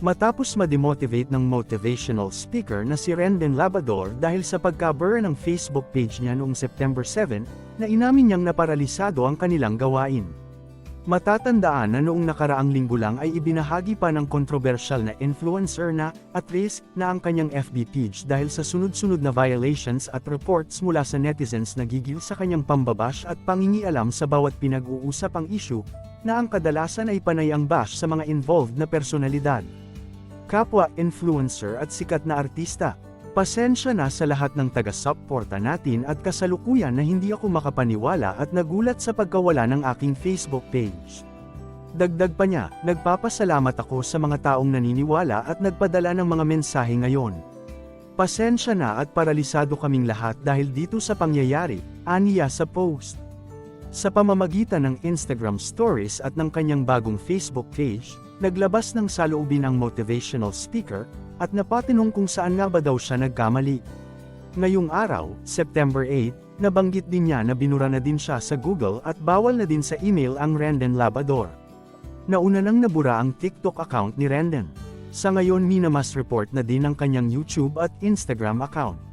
Matapos ma-demotivate ng motivational speaker na si Rendon Labrador dahil sa pagka-burn ng Facebook page niya noong September 7, na inamin niyang naparalisado ang kanilang gawain. Matatandaan na noong nakaraang linggo lang ay ibinahagi pa ng kontrobersyal na influencer na, at risk, na ang kanyang FB page dahil sa sunod-sunod na violations at reports mula sa netizens na gigil sa kanyang pambabash at pangingialam sa bawat pinag-uusap ang issue, na ang kadalasan ay panay ang bash sa mga involved na personalidad. Kapwa influencer at sikat na artista. Pasensya na sa lahat ng taga-supporta natin at kasalukuyan na hindi ako makapaniwala at nagulat sa pagkawala ng aking Facebook page. Dagdag pa niya, nagpapasalamat ako sa mga taong naniniwala at nagpadala ng mga mensahe ngayon. Pasensya na at paralisado kaming lahat dahil dito sa pangyayari, aniya sa post. Sa pamamagitan ng Instagram stories at ng kanyang bagong Facebook page, naglabas ng saloobin ang motivational speaker, at napatinong kung saan nga ba daw siya nagkamali. Ngayong araw, September 8, nabanggit din niya na binura na din siya sa Google at bawal na din sa email ang Renden Labador. Nauna nang nabura ang TikTok account ni Renden. Sa ngayon minamas report na din ang kanyang YouTube at Instagram account.